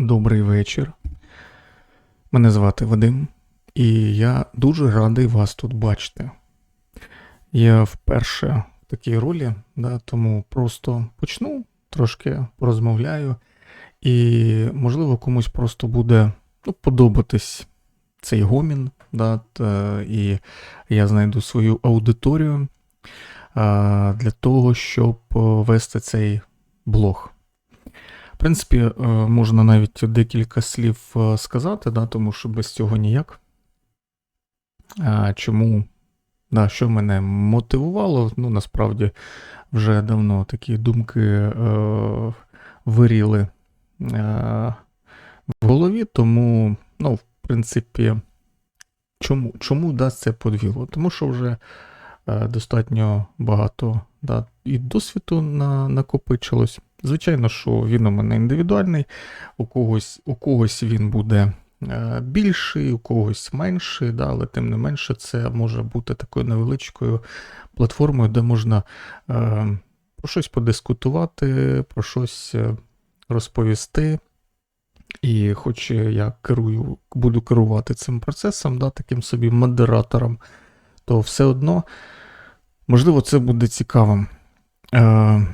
Добрий вечір. Мене звати Вадим, і я дуже радий вас тут бачити. Я вперше в такій ролі, да, тому просто почну, трошки порозмовляю, і, можливо, комусь просто буде ну, подобатись цей гомін, да, та, і я знайду свою аудиторію а, для того, щоб вести цей блог. Принципі, е, можна навіть декілька слів е, сказати, да, тому що без цього ніяк. А, Чому, да, що мене мотивувало? Ну, насправді, вже давно такі думки е, виріли е, в голові, тому, ну, в принципі, чому, чому да, це подвіло? Тому що вже е, достатньо багато да, і досвіду на, накопичилось. Звичайно, що він у мене індивідуальний, у когось, у когось він буде е, більший, у когось менший, да, але тим не менше, це може бути такою невеличкою платформою, де можна е, про щось подискутувати, про щось е, розповісти. І хоч я керую, буду керувати цим процесом, да, таким собі модератором, то все одно, можливо, це буде цікавим. Е,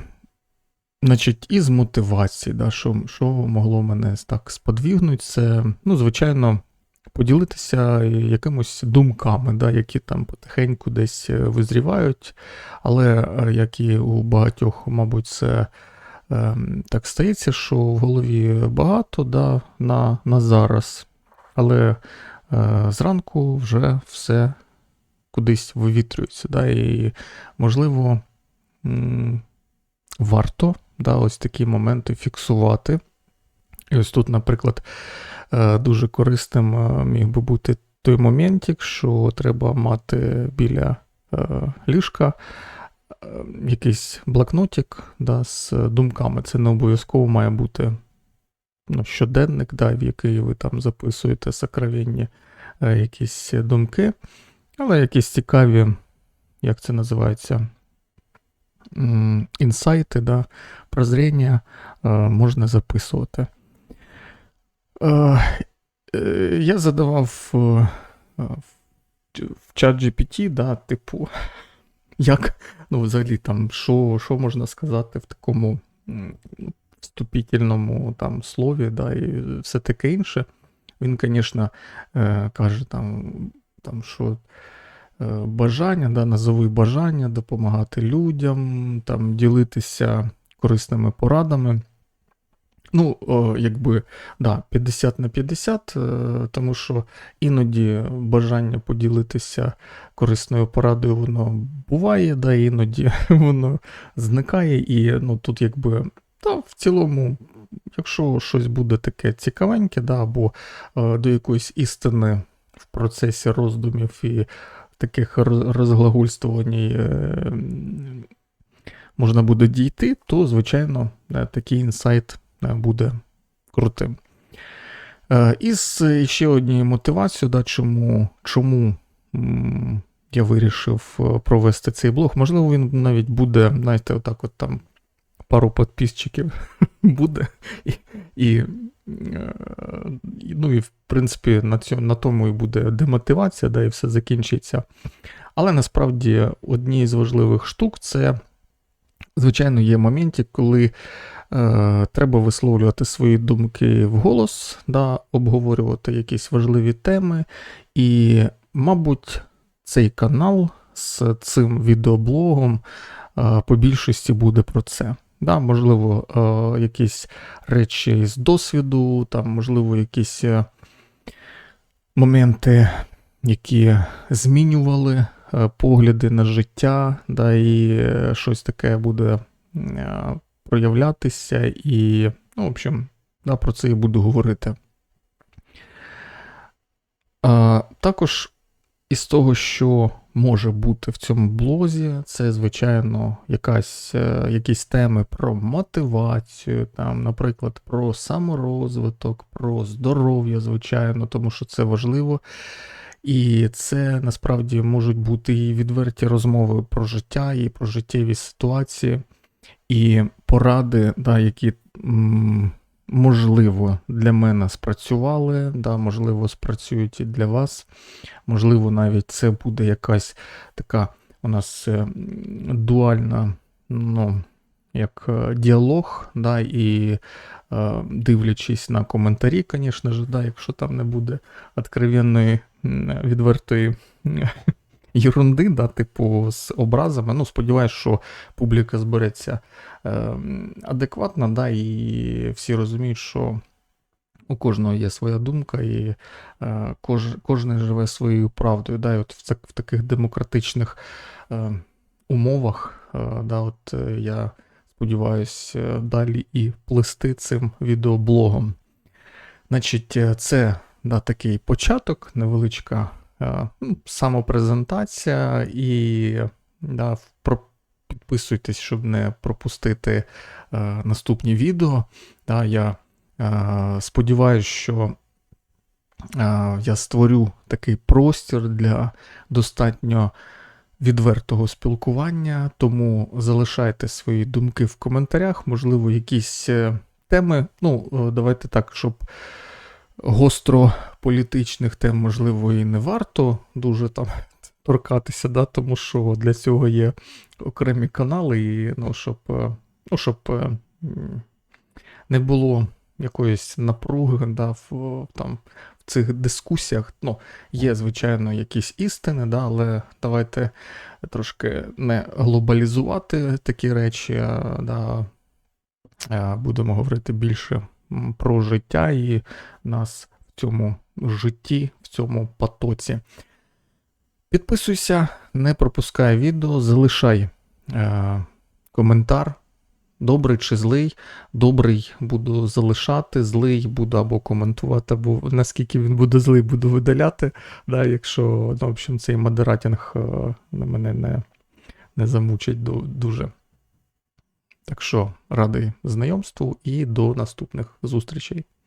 Значить, із мотивації, да, що, що могло мене так сподвігнути, це, ну, звичайно, поділитися якимось думками, да, які там потихеньку десь е, визрівають. Але е, як і у багатьох, мабуть, це е, так стається, що в голові багато да, на, на зараз. Але е, зранку вже все кудись вивітрюється. Да, І, можливо, варто да, ось такі моменти фіксувати. І ось тут, наприклад, е, дуже корисним е, міг би бути той моментик, що треба мати біля е, ліжка якийсь блокнотик да, з думками. Це не обов'язково має бути ну, щоденник, да, в який ви там записуєте сокровенні якісь думки, але якісь цікаві, як це називається, інсайти, да, прозріння е, можна записувати. Е, е, я задавав в, чат GPT, да, типу, як, ну, взагалі, там, що, що можна сказати в такому вступительному там, слові, да, і все таке інше. Він, звісно, каже, там, там, що бажання, да, назови бажання допомагати людям, там, ділитися корисними порадами. Ну, якби, да, 50 на 50, е, тому що іноді бажання поділитися корисною порадою, воно буває, да, іноді воно зникає. І ну, тут, якби, та, в цілому, якщо щось буде таке цікавеньке, да, або е, до якоїсь істини в процесі роздумів і таких розглагульствувань е, можна буде дійти, то, звичайно, е, такий інсайт е, буде крутим. І е, ще однією мотивацією, да, чому, чому я вирішив провести цей блог. Можливо, він навіть буде, знаєте, отак от там пару підписчиків буде. І, е, і, ну, і в принципі, на, цьому, на тому і буде демотивація, да, і все закінчиться. Але насправді однією з важливих штук це, звичайно, є моменти, коли е, треба висловлювати свої думки вголос, да, обговорювати якісь важливі теми. І, мабуть, цей канал з цим відеоблогом е, по більшості буде про це. Да, можливо, е, якісь речі з досвіду, там, можливо, якісь е, моменти, які змінювали е, погляди на життя, да, і е, щось таке буде е, проявлятися, і, ну, в общем, да, про це і буду говорити. А, також із того, що може бути в цьому блозі, це, звичайно, якась, е, якісь теми про мотивацію, там, наприклад, про саморозвиток, про здоров'я, звичайно, тому що це важливо. І це насправді можуть бути і відверті розмови про життя, і про життєві ситуації, і поради, да, які м, можливо, для мене спрацювали, да, можливо, спрацюють і для вас. Можливо, навіть це буде якась така у нас е, дуальна, ну, як е, діалог, да, і е, дивлячись на коментарі, звісно ж, да, якщо там не буде откровенної, відвертої єрунди, да, типу з образами. Ну, сподіваюсь, що публіка збереться е, м, адекватна, да, і всі розуміють, що у кожного є своя думка, і е, кож, кожен живе своєю правдою. Да, і от в, в таких демократичних е, умовах, е, да, от е, я сподіваюся е, далі і плести цим відеоблогом. Значить, е, це да, такий початок, невеличка самопрезентація, і да, підписуйтесь, щоб не пропустити е, наступні відео. Да, я е, сподіваюся, що е, я створю такий простір для достатньо відвертого спілкування, тому залишайте свої думки в коментарях, можливо, якісь е, теми. Ну, е, давайте так, щоб гостро політичних тем, можливо, і не варто дуже там торкатися, да, тому що для цього є окремі канали, і ну, щоб, е, ну, щоб е, не було якоїсь напруги да, в, там, в цих дискусіях. Ну, є, звичайно, якісь істини, да, але давайте трошки не глобалізувати такі речі, да, будемо говорити більше про життя і нас в цьому житті, в цьому потоці. Підписуйся, не пропускай відео, залишай е, коментар. Добрий чи злий. Добрий буду залишати, злий буду або коментувати, або наскільки він буде злий, буду видаляти. Да, якщо ну, в общем, цей модератінг е, на мене не, не замучить дуже. Так що радий знайомству і до наступних зустрічей.